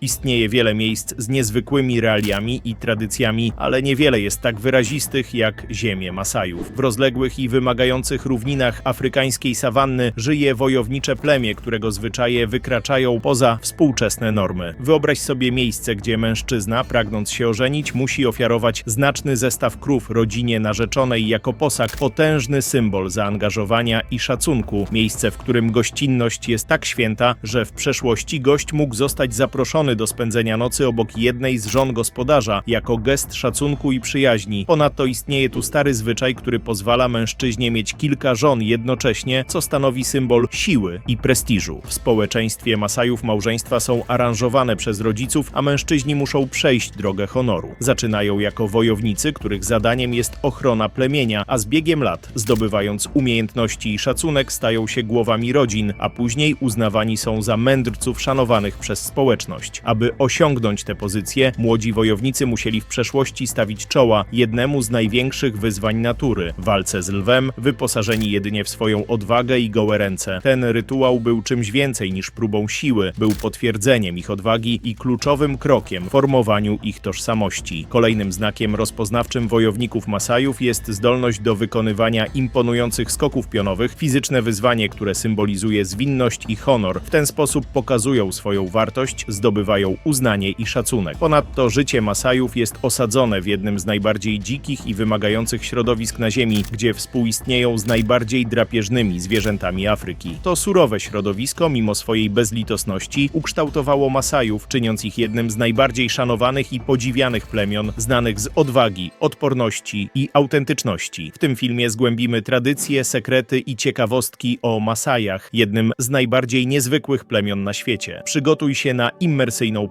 Istnieje wiele miejsc z niezwykłymi realiami i tradycjami, ale niewiele jest tak wyrazistych jak ziemie Masajów. W rozległych i wymagających równinach afrykańskiej sawanny żyje wojownicze plemię, którego zwyczaje wykraczają poza współczesne normy. Wyobraź sobie miejsce, gdzie mężczyzna, pragnąc się ożenić, musi ofiarować znaczny zestaw krów rodzinie narzeczonej jako posag, potężny symbol zaangażowania i szacunku. Miejsce, w którym gościnność jest tak święta, że w przeszłości gość mógł zostać zaproszony do spędzenia nocy obok jednej z żon gospodarza jako gest szacunku i przyjaźni. Ponadto istnieje tu stary zwyczaj, który pozwala mężczyźnie mieć kilka żon jednocześnie, co stanowi symbol siły i prestiżu. W społeczeństwie Masajów małżeństwa są aranżowane przez rodziców, a mężczyźni muszą przejść drogę honoru. Zaczynają jako wojownicy, których zadaniem jest ochrona plemienia, a z biegiem lat, zdobywając umiejętności i szacunek, stają się głowami rodzin, a później uznawani są za mędrców szanowanych przez społeczność. Aby osiągnąć tę pozycję, młodzi wojownicy musieli w przeszłości stawić czoła jednemu z największych wyzwań natury walce z lwem, wyposażeni jedynie w swoją odwagę i gołe ręce. Ten rytuał był czymś więcej niż próbą siły, był potwierdzeniem ich odwagi i kluczowym krokiem w formowaniu ich tożsamości. Kolejnym znakiem rozpoznawczym wojowników Masajów jest zdolność do wykonywania imponujących skoków pionowych, fizyczne wyzwanie, które symbolizuje zwinność i honor. W ten sposób pokazują swoją wartość, zdobywają uznanie i szacunek. Ponadto życie Masajów jest osadzone w jednym z najbardziej dzikich i wymagających środowisk na Ziemi, gdzie współistnieją z najbardziej drapieżnymi zwierzętami Afryki. To surowe środowisko, mimo swojej bezlitosności, ukształtowało Masajów, czyniąc ich jednym z najbardziej szanowanych i podziwianych plemion, znanych z odwagi, odporności i autentyczności. W tym filmie zgłębimy tradycje, sekrety i ciekawostki o Masajach, jednym z najbardziej niezwykłych plemion na świecie. Przygotuj się na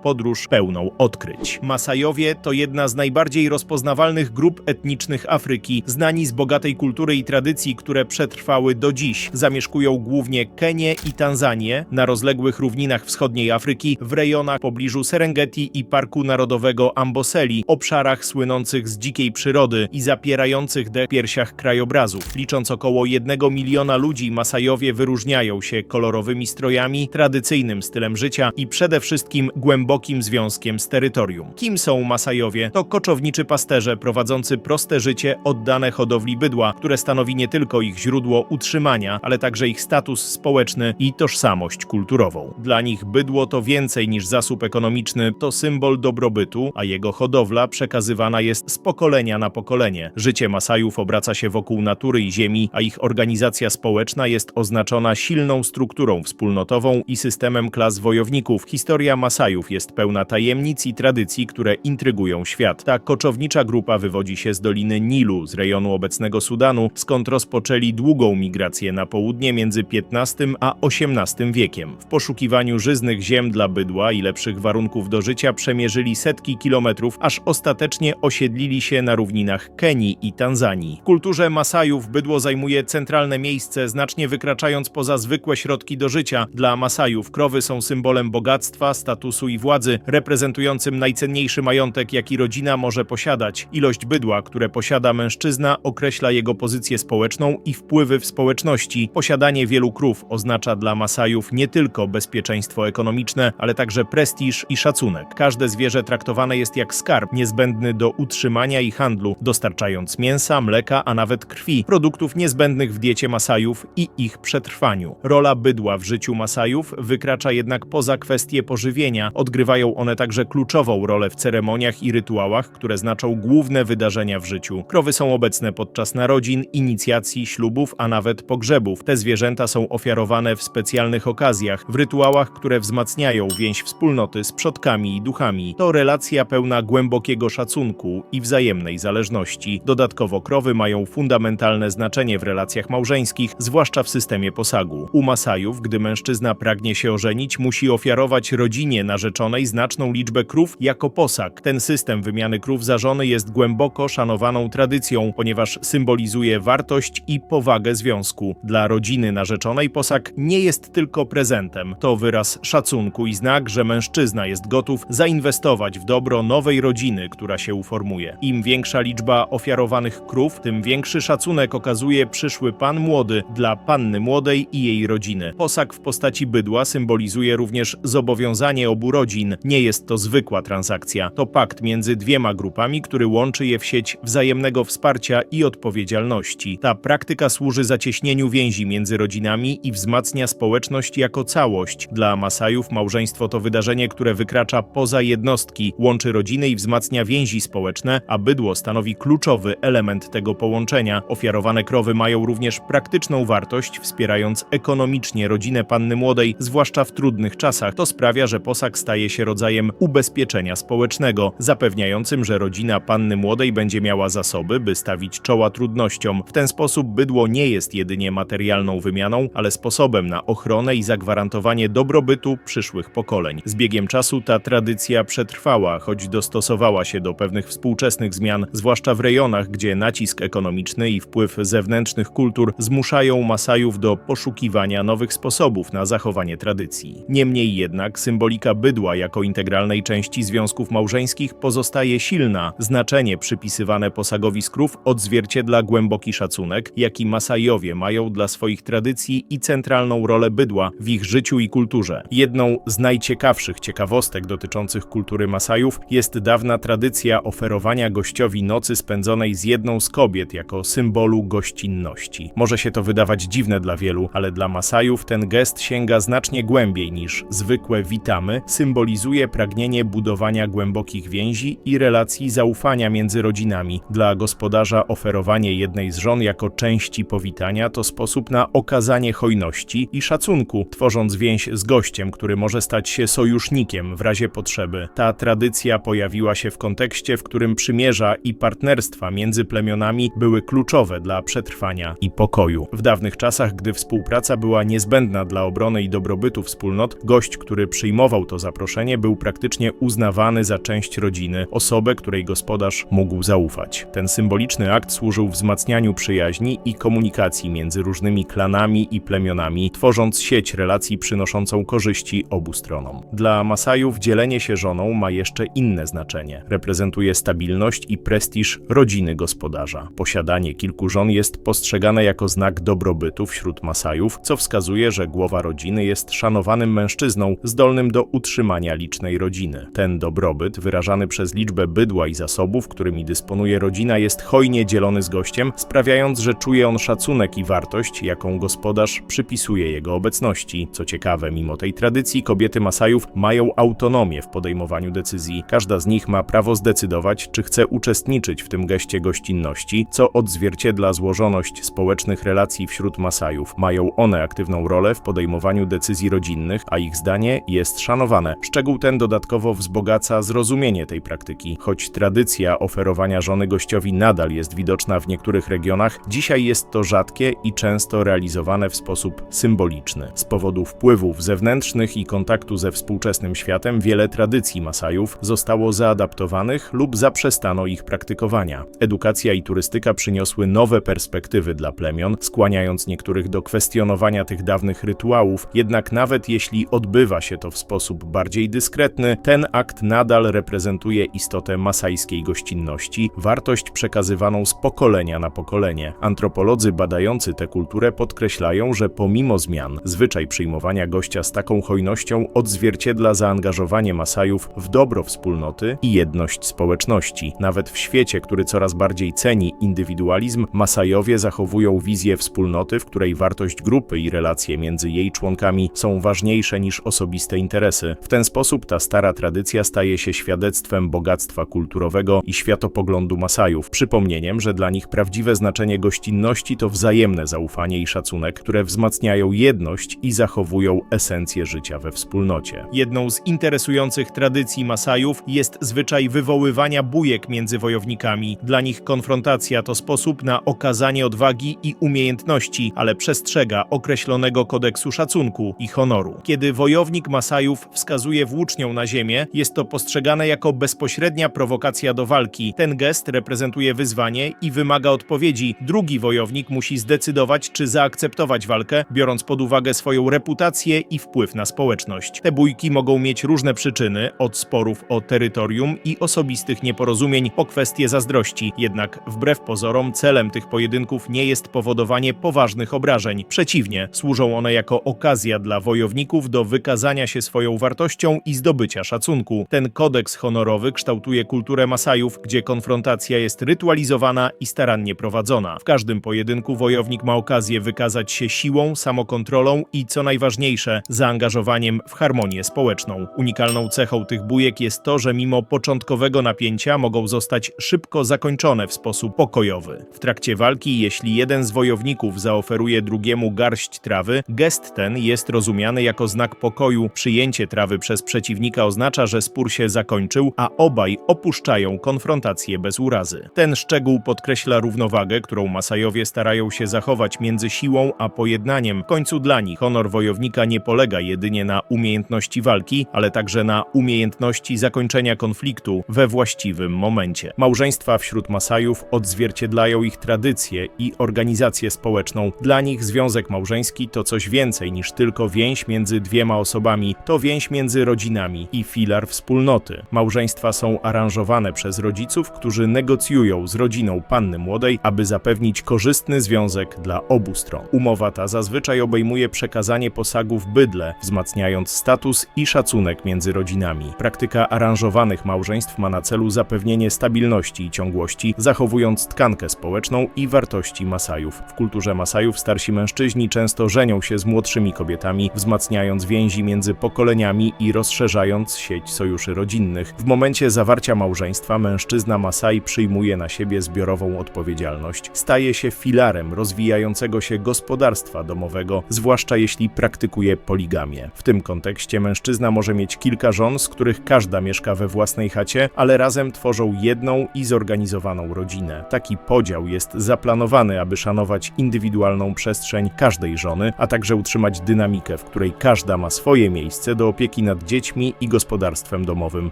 podróż pełną odkryć. Masajowie to jedna z najbardziej rozpoznawalnych grup etnicznych Afryki, znani z bogatej kultury i tradycji, które przetrwały do dziś. Zamieszkują głównie Kenię i Tanzanię, na rozległych równinach wschodniej Afryki, w rejonach pobliżu Serengeti i Parku Narodowego Amboseli, obszarach słynących z dzikiej przyrody i zapierających w piersiach krajobrazów. Licząc około jednego miliona ludzi, Masajowie wyróżniają się kolorowymi strojami, tradycyjnym stylem życia i przede wszystkim głębokim związkiem z terytorium. Kim są Masajowie? To koczowniczy pasterze prowadzący proste życie oddane hodowli bydła, które stanowi nie tylko ich źródło utrzymania, ale także ich status społeczny i tożsamość kulturową. Dla nich bydło to więcej niż zasób ekonomiczny, to symbol dobrobytu, a jego hodowla przekazywana jest z pokolenia na pokolenie. Życie Masajów obraca się wokół natury i ziemi, a ich organizacja społeczna jest oznaczona silną strukturą wspólnotową i systemem klas wojowników. Historia Masajów jest pełna tajemnic i tradycji, które intrygują świat. Ta koczownicza grupa wywodzi się z doliny Nilu, z rejonu obecnego Sudanu, skąd rozpoczęli długą migrację na południe między XV a XVIII wiekiem. W poszukiwaniu żyznych ziem dla bydła i lepszych warunków do życia przemierzyli setki kilometrów, aż ostatecznie osiedlili się na równinach Kenii i Tanzanii. W kulturze Masajów bydło zajmuje centralne miejsce, znacznie wykraczając poza zwykłe środki do życia. Dla Masajów krowy są symbolem bogactwa, statusu i władzy, reprezentującym najcenniejszy majątek, jaki rodzina może posiadać. Ilość bydła, które posiada mężczyzna, określa jego pozycję społeczną i wpływy w społeczności. Posiadanie wielu krów oznacza dla Masajów nie tylko bezpieczeństwo ekonomiczne, ale także prestiż i szacunek. Każde zwierzę traktowane jest jak skarb niezbędny do utrzymania i handlu, dostarczając mięsa, mleka, a nawet krwi, produktów niezbędnych w diecie Masajów i ich przetrwaniu. Rola bydła w życiu Masajów wykracza jednak poza kwestie pożywienia. Odgrywają one także kluczową rolę w ceremoniach i rytuałach, które znaczą główne wydarzenia w życiu. Krowy są obecne podczas narodzin, inicjacji, ślubów, a nawet pogrzebów. Te zwierzęta są ofiarowane w specjalnych okazjach, w rytuałach, które wzmacniają więź wspólnoty z przodkami i duchami. To relacja pełna głębokiego szacunku i wzajemnej zależności. Dodatkowo krowy mają fundamentalne znaczenie w relacjach małżeńskich, zwłaszcza w systemie posagu. U Masajów, gdy mężczyzna pragnie się ożenić, musi ofiarować rodzinie narzeczonej znaczną liczbę krów jako posag. Ten system wymiany krów za żony jest głęboko szanowaną tradycją, ponieważ symbolizuje wartość i powagę związku. Dla rodziny narzeczonej posag nie jest tylko prezentem, to wyraz szacunku i znak, że mężczyzna jest gotów zainwestować w dobro nowej rodziny, która się uformuje. Im większa liczba ofiarowanych krów, tym większy szacunek okazuje przyszły pan młody dla panny młodej i jej rodziny. Posag w postaci bydła symbolizuje również zobowiązanie obu rodzin. Nie jest to zwykła transakcja. To pakt między dwiema grupami, który łączy je w sieć wzajemnego wsparcia i odpowiedzialności. Ta praktyka służy zacieśnieniu więzi między rodzinami i wzmacnia społeczność jako całość. Dla Masajów małżeństwo to wydarzenie, które wykracza poza jednostki, łączy rodziny i wzmacnia więzi społeczne, a bydło stanowi kluczowy element tego połączenia. Ofiarowane krowy mają również praktyczną wartość, wspierając ekonomicznie rodzinę panny młodej, zwłaszcza w trudnych czasach. To sprawia, że posag staje się rodzajem ubezpieczenia społecznego, zapewniającym, że rodzina panny młodej będzie miała zasoby, by stawić czoła trudnościom. W ten sposób bydło nie jest jedynie materialną wymianą, ale sposobem na ochronę i zagwarantowanie dobrobytu przyszłych pokoleń. Z biegiem czasu ta tradycja przetrwała, choć dostosowała się do pewnych współczesnych zmian, zwłaszcza w rejonach, gdzie nacisk ekonomiczny i wpływ zewnętrznych kultur zmuszają Masajów do poszukiwania nowych sposobów na zachowanie tradycji. Niemniej jednak symbolika bydła jako integralnej części związków małżeńskich pozostaje silna. Znaczenie przypisywane posagowi skrów odzwierciedla głęboki szacunek, jaki Masajowie mają dla swoich tradycji i centralną rolę bydła w ich życiu i kulturze. Jedną z najciekawszych ciekawostek dotyczących kultury Masajów jest dawna tradycja oferowania gościowi nocy spędzonej z jedną z kobiet jako symbolu gościnności. Może się to wydawać dziwne dla wielu, ale dla Masajów ten gest sięga znacznie głębiej niż zwykłe witamy, symbolizuje pragnienie budowania głębokich więzi i relacji zaufania między rodzinami. Dla gospodarza oferowanie jednej z żon jako części powitania to sposób na okazanie hojności i szacunku, tworząc więź z gościem, który może stać się sojusznikiem w razie potrzeby. Ta tradycja pojawiła się w kontekście, w którym przymierza i partnerstwa między plemionami były kluczowe dla przetrwania i pokoju. W dawnych czasach, gdy współpraca była niezbędna dla obrony i dobrobytu wspólnot, gość, który przyjmował to zaproszenie, był praktycznie uznawany za część rodziny, osobę, której gospodarz mógł zaufać. Ten symboliczny akt służył wzmacnianiu przyjaźni i komunikacji między różnymi klanami i plemionami, tworząc sieć relacji przynoszącą korzyści obu stronom. Dla Masajów dzielenie się żoną ma jeszcze inne znaczenie. Reprezentuje stabilność i prestiż rodziny gospodarza. Posiadanie kilku żon jest postrzegane jako znak dobrobytu wśród Masajów, co wskazuje, że głowa rodziny jest szanowanym mężczyzną zdolnym do utrzymania licznej rodziny. Ten dobrobyt, wyrażany przez liczbę bydła i zasobów, którymi dysponuje rodzina, jest hojnie dzielony z gościem, sprawiając, że czuje on szacunek i wartość, jaką gospodarz przypisuje jego obecności. Co ciekawe, mimo tej tradycji, kobiety Masajów mają autonomię w podejmowaniu decyzji. Każda z nich ma prawo zdecydować, czy chce uczestniczyć w tym geście gościnności, co odzwierciedla złożoność społecznych relacji wśród Masajów. Mają one aktywną rolę w podejmowaniu decyzji rodzinnych, a ich zdanie jest szanowane. Szczegół ten dodatkowo wzbogaca zrozumienie tej praktyki. Choć tradycja oferowania żony gościowi nadal jest widoczna w niektórych regionach, dzisiaj jest to rzadkie i często realizowane w sposób symboliczny. Z powodu wpływów zewnętrznych i kontaktu ze współczesnym światem wiele tradycji Masajów zostało zaadaptowanych lub zaprzestano ich praktykowania. Edukacja i turystyka przyniosły nowe perspektywy dla plemion, skłaniając niektórych do kwestionowania tych dawnych rytuałów, jednak nawet jeśli odbywa się to w sposób bardziej dyskretny, ten akt nadal reprezentuje istotę masajskiej gościnności, wartość przekazywaną z pokolenia na pokolenie. Antropolodzy badający tę kulturę podkreślają, że pomimo zmian, zwyczaj przyjmowania gościa z taką hojnością odzwierciedla zaangażowanie Masajów w dobro wspólnoty i jedność społeczności. Nawet w świecie, który coraz bardziej ceni indywidualizm, Masajowie zachowują wizję wspólnoty, w której wartość grupy i relacje między jej członkami są ważniejsze niż osobiste interesy. W ten sposób ta stara tradycja staje się świadectwem bogactwa kulturowego i światopoglądu Masajów, przypomnieniem, że dla nich prawdziwe znaczenie gościnności to wzajemne zaufanie i szacunek, które wzmacniają jedność i zachowują esencję życia we wspólnocie. Jedną z interesujących tradycji Masajów jest zwyczaj wywoływania bujek między wojownikami. Dla nich konfrontacja to sposób na okazanie odwagi i umiejętności, ale przestrzega określonego kodeksu szacunku i honoru. Kiedy wojownik Masajów wskazuje włócznią na ziemię, jest to postrzegane jako bezpośrednia prowokacja do walki. Ten gest reprezentuje wyzwanie i wymaga odpowiedzi. Drugi wojownik musi zdecydować, czy zaakceptować walkę, biorąc pod uwagę swoją reputację i wpływ na społeczność. Te bójki mogą mieć różne przyczyny, od sporów o terytorium i osobistych nieporozumień po kwestie zazdrości. Jednak wbrew pozorom celem tych pojedynków nie jest powodowanie poważnych obrażeń. Przeciwnie, służą one jako okazja dla wojowników do wykazania się swoją wartością wartością i zdobycia szacunku. Ten kodeks honorowy kształtuje kulturę Masajów, gdzie konfrontacja jest rytualizowana i starannie prowadzona. W każdym pojedynku wojownik ma okazję wykazać się siłą, samokontrolą i, co najważniejsze, zaangażowaniem w harmonię społeczną. Unikalną cechą tych bujek jest to, że mimo początkowego napięcia mogą zostać szybko zakończone w sposób pokojowy. W trakcie walki, jeśli jeden z wojowników zaoferuje drugiemu garść trawy, gest ten jest rozumiany jako znak pokoju. Przyjęcie trawy przez przeciwnika oznacza, że spór się zakończył, a obaj opuszczają konfrontację bez urazy. Ten szczegół podkreśla równowagę, którą Masajowie starają się zachować między siłą a pojednaniem. W końcu dla nich honor wojownika nie polega jedynie na umiejętności walki, ale także na umiejętności zakończenia konfliktu we właściwym momencie. Małżeństwa wśród Masajów odzwierciedlają ich tradycję i organizację społeczną. Dla nich związek małżeński to coś więcej niż tylko więź między dwiema osobami, to więź między rodzinami i filar wspólnoty. Małżeństwa są aranżowane przez rodziców, którzy negocjują z rodziną panny młodej, aby zapewnić korzystny związek dla obu stron. Umowa ta zazwyczaj obejmuje przekazanie posagów bydle, wzmacniając status i szacunek między rodzinami. Praktyka aranżowanych małżeństw ma na celu zapewnienie stabilności i ciągłości, zachowując tkankę społeczną i wartości Masajów. W kulturze Masajów starsi mężczyźni często żenią się z młodszymi kobietami, wzmacniając więzi między pokoleniami i rozszerzając sieć sojuszy rodzinnych. W momencie zawarcia małżeństwa mężczyzna Masai przyjmuje na siebie zbiorową odpowiedzialność. Staje się filarem rozwijającego się gospodarstwa domowego, zwłaszcza jeśli praktykuje poligamię. W tym kontekście mężczyzna może mieć kilka żon, z których każda mieszka we własnej chacie, ale razem tworzą jedną i zorganizowaną rodzinę. Taki podział jest zaplanowany, aby szanować indywidualną przestrzeń każdej żony, a także utrzymać dynamikę, w której każda ma swoje miejsce do opieki nad dziećmi i gospodarstwem domowym.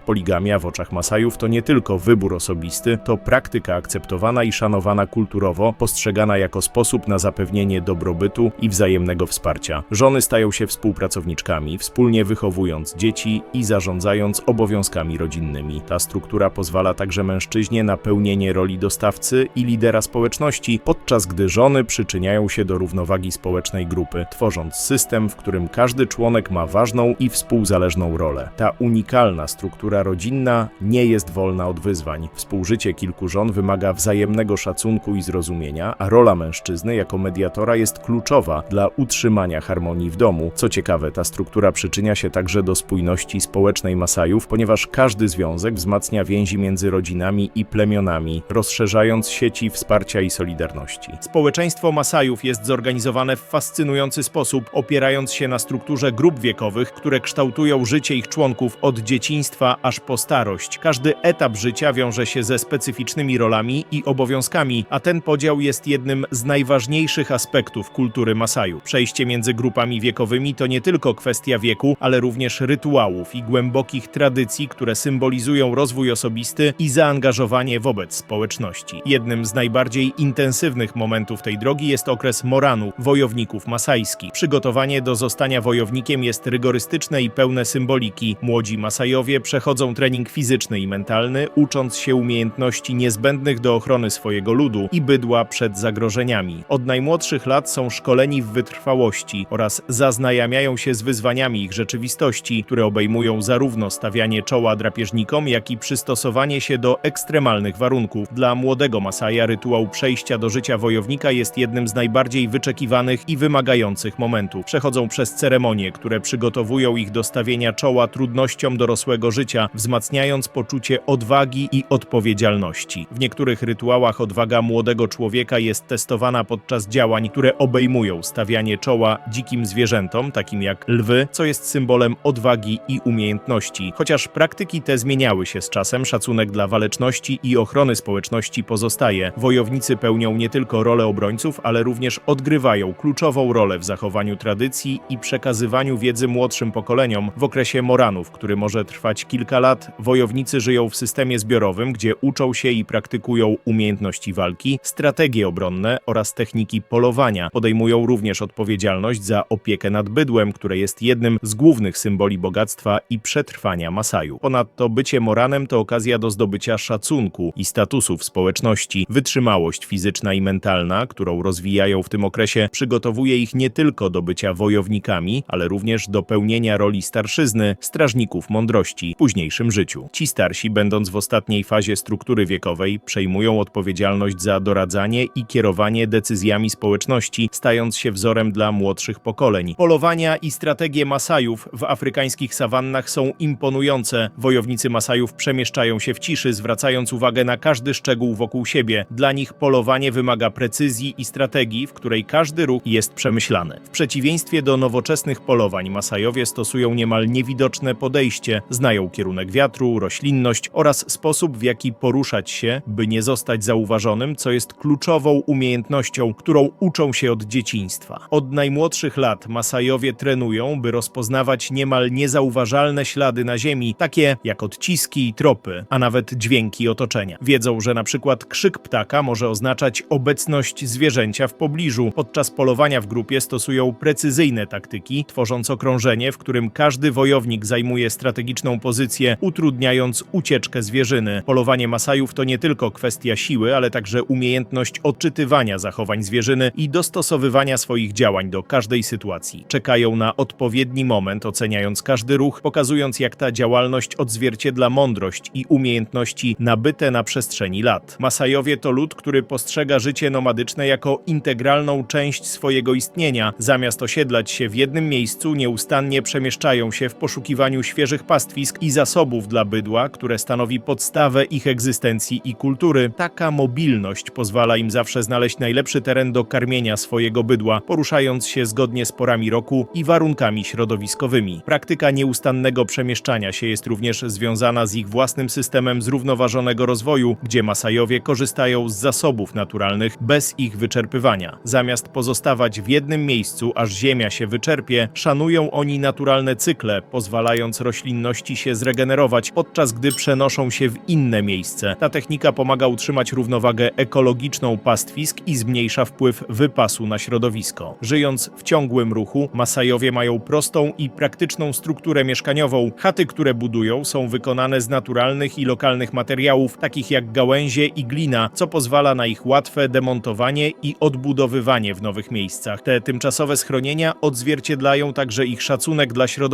Poligamia w oczach Masajów to nie tylko wybór osobisty, to praktyka akceptowana i szanowana kulturowo, postrzegana jako sposób na zapewnienie dobrobytu i wzajemnego wsparcia. Żony stają się współpracowniczkami, wspólnie wychowując dzieci i zarządzając obowiązkami rodzinnymi. Ta struktura pozwala także mężczyźnie na pełnienie roli dostawcy i lidera społeczności, podczas gdy żony przyczyniają się do równowagi społecznej grupy, tworząc system, w którym każdy członek ma ważną i współzależną rolę. Ta unikalna struktura rodzinna nie jest wolna od wyzwań. Współżycie kilku żon wymaga wzajemnego szacunku i zrozumienia, a rola mężczyzny jako mediatora jest kluczowa dla utrzymania harmonii w domu. Co ciekawe, ta struktura przyczynia się także do spójności społecznej Masajów, ponieważ każdy związek wzmacnia więzi między rodzinami i plemionami, rozszerzając sieci wsparcia i solidarności. Społeczeństwo Masajów jest zorganizowane w fascynujący sposób, opierając się na strukturze grup wiekowych, które kształtują życie ich członków od dzieciństwa aż po starość. Każdy etap życia wiąże się ze specyficznymi rolami i obowiązkami, a ten podział jest jednym z najważniejszych aspektów kultury Masaju. Przejście między grupami wiekowymi to nie tylko kwestia wieku, ale również rytuałów i głębokich tradycji, które symbolizują rozwój osobisty i zaangażowanie wobec społeczności. Jednym z najbardziej intensywnych momentów tej drogi jest okres Moranu, wojowników masajskich. Przygotowanie do zostania wojownikiem jest rygorystyczne i pełne symboliki. Młodzi Masajowie przechodzą trening fizyczny i mentalny, ucząc się umiejętności niezbędnych do ochrony swojego ludu i bydła przed zagrożeniami. Od najmłodszych lat są szkoleni w wytrwałości oraz zaznajamiają się z wyzwaniami ich rzeczywistości, które obejmują zarówno stawianie czoła drapieżnikom, jak i przystosowanie się do ekstremalnych warunków. Dla młodego Masaja rytuał przejścia do życia wojownika jest jednym z najbardziej wyczekiwanych i wymagających momentów. Przechodzą przez ceremonie, które przygotowują ich do stawienia czoła trudnościom dorosłego życia, wzmacniając poczucie odwagi i odpowiedzialności. W niektórych rytuałach odwaga młodego człowieka jest testowana podczas działań, które obejmują stawianie czoła dzikim zwierzętom, takim jak lwy, co jest symbolem odwagi i umiejętności. Chociaż praktyki te zmieniały się z czasem, szacunek dla waleczności i ochrony społeczności pozostaje. Wojownicy pełnią nie tylko rolę obrońców, ale również odgrywają kluczową rolę w zachowaniu tradycji i przekazywaniu wiedzy młodszym pokoleniom. W okresie Moranów, który może trwać kilka lat, wojownicy żyją w systemie zbiorowym, gdzie uczą się i praktykują umiejętności walki, strategie obronne oraz techniki polowania. Podejmują również odpowiedzialność za opiekę nad bydłem, które jest jednym z głównych symboli bogactwa i przetrwania Masaju. Ponadto bycie Moranem to okazja do zdobycia szacunku i statusu w społeczności. Wytrzymałość fizyczna i mentalna, którą rozwijają w tym okresie, przygotowuje ich nie tylko do bycia wojownikami, ale również do pełnienia roli starszyzny, strażników mądrości w późniejszym życiu. Ci starsi, będąc w ostatniej fazie struktury wiekowej, przejmują odpowiedzialność za doradzanie i kierowanie decyzjami społeczności, stając się wzorem dla młodszych pokoleń. Polowania i strategie Masajów w afrykańskich sawannach są imponujące. Wojownicy Masajów przemieszczają się w ciszy, zwracając uwagę na każdy szczegół wokół siebie. Dla nich polowanie wymaga precyzji i strategii, w której każdy ruch jest przemyślany. W przeciwieństwie do nowoczesnych polowań, Masajowie stosują niemal niewidoczne podejście, znają kierunek wiatru, roślinność oraz sposób, w jaki poruszać się, by nie zostać zauważonym, co jest kluczową umiejętnością, którą uczą się od dzieciństwa. Od najmłodszych lat Masajowie trenują, by rozpoznawać niemal niezauważalne ślady na ziemi, takie jak odciski i tropy, a nawet dźwięki otoczenia. Wiedzą, że na przykład krzyk ptaka może oznaczać obecność zwierzęcia w pobliżu. Podczas polowania w grupie stosują precyzyjne taktyki, tworząc okrążenie, w którym każdy wojownik zajmuje strategiczną pozycję, utrudniając ucieczkę zwierzyny. Polowanie Masajów to nie tylko kwestia siły, ale także umiejętność odczytywania zachowań zwierzyny i dostosowywania swoich działań do każdej sytuacji. Czekają na odpowiedni moment, oceniając każdy ruch, pokazując jak ta działalność odzwierciedla mądrość i umiejętności nabyte na przestrzeni lat. Masajowie to lud, który postrzega życie nomadyczne jako integralną część swojego istnienia. Zamiast osiedlać się w jednym miejscu, nieustannie przemieszczają się w poszukiwaniu świeżych pastwisk i zasobów dla bydła, które stanowi podstawę ich egzystencji i kultury. Taka mobilność pozwala im zawsze znaleźć najlepszy teren do karmienia swojego bydła, poruszając się zgodnie z porami roku i warunkami środowiskowymi. Praktyka nieustannego przemieszczania się jest również związana z ich własnym systemem zrównoważonego rozwoju, gdzie Masajowie korzystają z zasobów naturalnych bez ich wyczerpywania. Zamiast pozostawać w jednym miejscu, aż ziemia się wyczerpie, szanują oni naturalne cykle, pozwalając roślinności się zregenerować, podczas gdy przenoszą się w inne miejsce. Ta technika pomaga utrzymać równowagę ekologiczną pastwisk i zmniejsza wpływ wypasu na środowisko. Żyjąc w ciągłym ruchu, Masajowie mają prostą i praktyczną strukturę mieszkaniową. Chaty, które budują, są wykonane z naturalnych i lokalnych materiałów, takich jak gałęzie i glina, co pozwala na ich łatwe demontowanie i odbudowywanie w nowych miejscach. Te tymczasowe schronienia odzwierciedlają także ich szacunek dla środowiska.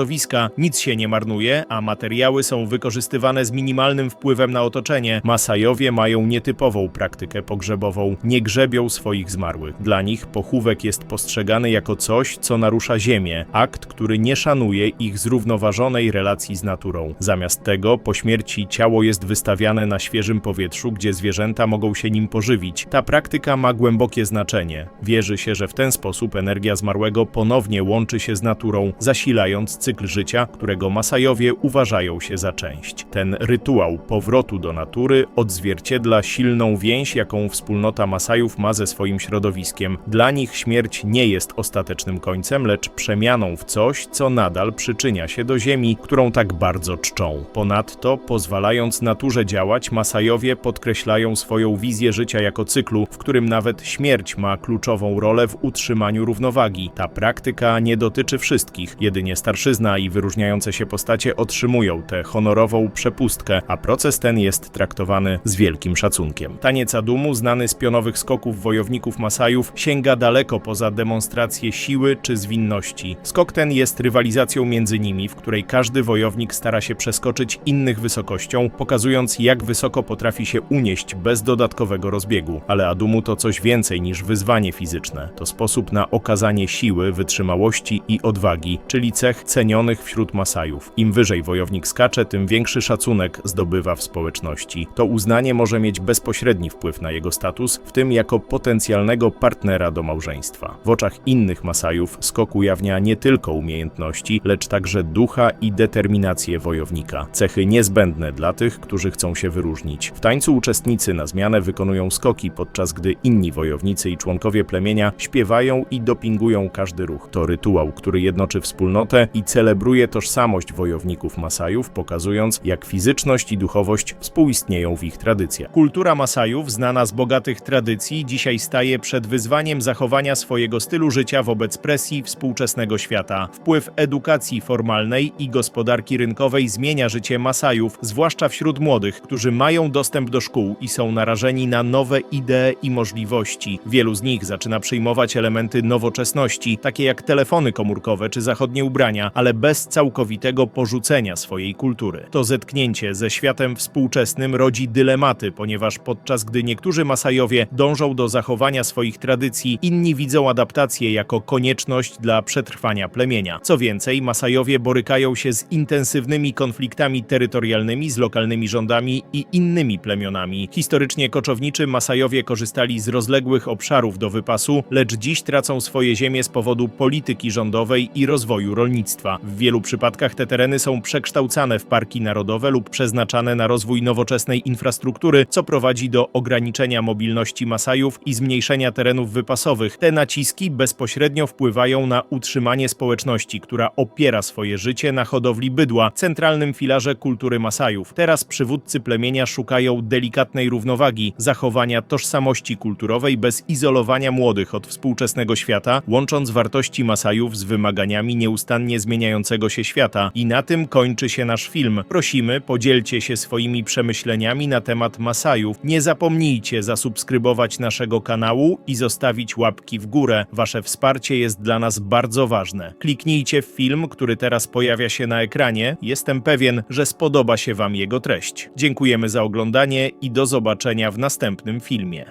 Nic się nie marnuje, a materiały są wykorzystywane z minimalnym wpływem na otoczenie. Masajowie mają nietypową praktykę pogrzebową. Nie grzebią swoich zmarłych. Dla nich pochówek jest postrzegany jako coś, co narusza ziemię, akt, który nie szanuje ich zrównoważonej relacji z naturą. Zamiast tego, po śmierci ciało jest wystawiane na świeżym powietrzu, gdzie zwierzęta mogą się nim pożywić. Ta praktyka ma głębokie znaczenie. Wierzy się, że w ten sposób energia zmarłego ponownie łączy się z naturą, zasilając cykl życia, którego Masajowie uważają się za część. Ten rytuał powrotu do natury odzwierciedla silną więź, jaką wspólnota Masajów ma ze swoim środowiskiem. Dla nich śmierć nie jest ostatecznym końcem, lecz przemianą w coś, co nadal przyczynia się do ziemi, którą tak bardzo czczą. Ponadto, pozwalając naturze działać, Masajowie podkreślają swoją wizję życia jako cyklu, w którym nawet śmierć ma kluczową rolę w utrzymaniu równowagi. Ta praktyka nie dotyczy wszystkich, jedynie starszyzna i wyróżniające się postacie otrzymują tę honorową przepustkę, a proces ten jest traktowany z wielkim szacunkiem. Taniec Adumu, znany z pionowych skoków wojowników Masajów, sięga daleko poza demonstrację siły czy zwinności. Skok ten jest rywalizacją między nimi, w której każdy wojownik stara się przeskoczyć innych wysokością, pokazując jak wysoko potrafi się unieść bez dodatkowego rozbiegu. Ale Adumu to coś więcej niż wyzwanie fizyczne. To sposób na okazanie siły, wytrzymałości i odwagi, czyli cech cenionych wśród Masajów. Im wyżej wojownik skacze, tym większy szacunek zdobywa w społeczności. To uznanie może mieć bezpośredni wpływ na jego status, w tym jako potencjalnego partnera do małżeństwa. W oczach innych Masajów skok ujawnia nie tylko umiejętności, lecz także ducha i determinację wojownika. Cechy niezbędne dla tych, którzy chcą się wyróżnić. W tańcu uczestnicy na zmianę wykonują skoki, podczas gdy inni wojownicy i członkowie plemienia śpiewają i dopingują każdy ruch. To rytuał, który jednoczy wspólnotę i celebruje tożsamość wojowników Masajów, pokazując, jak fizyczność i duchowość współistnieją w ich tradycjach. Kultura Masajów, znana z bogatych tradycji, dzisiaj staje przed wyzwaniem zachowania swojego stylu życia wobec presji współczesnego świata. Wpływ edukacji formalnej i gospodarki rynkowej zmienia życie Masajów, zwłaszcza wśród młodych, którzy mają dostęp do szkół i są narażeni na nowe idee i możliwości. Wielu z nich zaczyna przyjmować elementy nowoczesności, takie jak telefony komórkowe czy zachodnie ubrania, ale bez całkowitego porzucenia swojej kultury. To zetknięcie ze światem współczesnym rodzi dylematy, ponieważ podczas gdy niektórzy Masajowie dążą do zachowania swoich tradycji, inni widzą adaptację jako konieczność dla przetrwania plemienia. Co więcej, Masajowie borykają się z intensywnymi konfliktami terytorialnymi z lokalnymi rządami i innymi plemionami. Historycznie koczowniczy Masajowie korzystali z rozległych obszarów do wypasu, lecz dziś tracą swoje ziemie z powodu polityki rządowej i rozwoju rolnictwa. W wielu przypadkach te tereny są przekształcane w parki narodowe lub przeznaczane na rozwój nowoczesnej infrastruktury, co prowadzi do ograniczenia mobilności Masajów i zmniejszenia terenów wypasowych. Te naciski bezpośrednio wpływają na utrzymanie społeczności, która opiera swoje życie na hodowli bydła, centralnym filarze kultury Masajów. Teraz przywódcy plemienia szukają delikatnej równowagi, zachowania tożsamości kulturowej bez izolowania młodych od współczesnego świata, łącząc wartości Masajów z wymaganiami nieustannie zmieniającego się świata. I na tym kończy się nasz film. Prosimy, podzielcie się swoimi przemyśleniami na temat Masajów. Nie zapomnijcie zasubskrybować naszego kanału i zostawić łapki w górę. Wasze wsparcie jest dla nas bardzo ważne. Kliknijcie w film, który teraz pojawia się na ekranie. Jestem pewien, że spodoba się Wam jego treść. Dziękujemy za oglądanie i do zobaczenia w następnym filmie.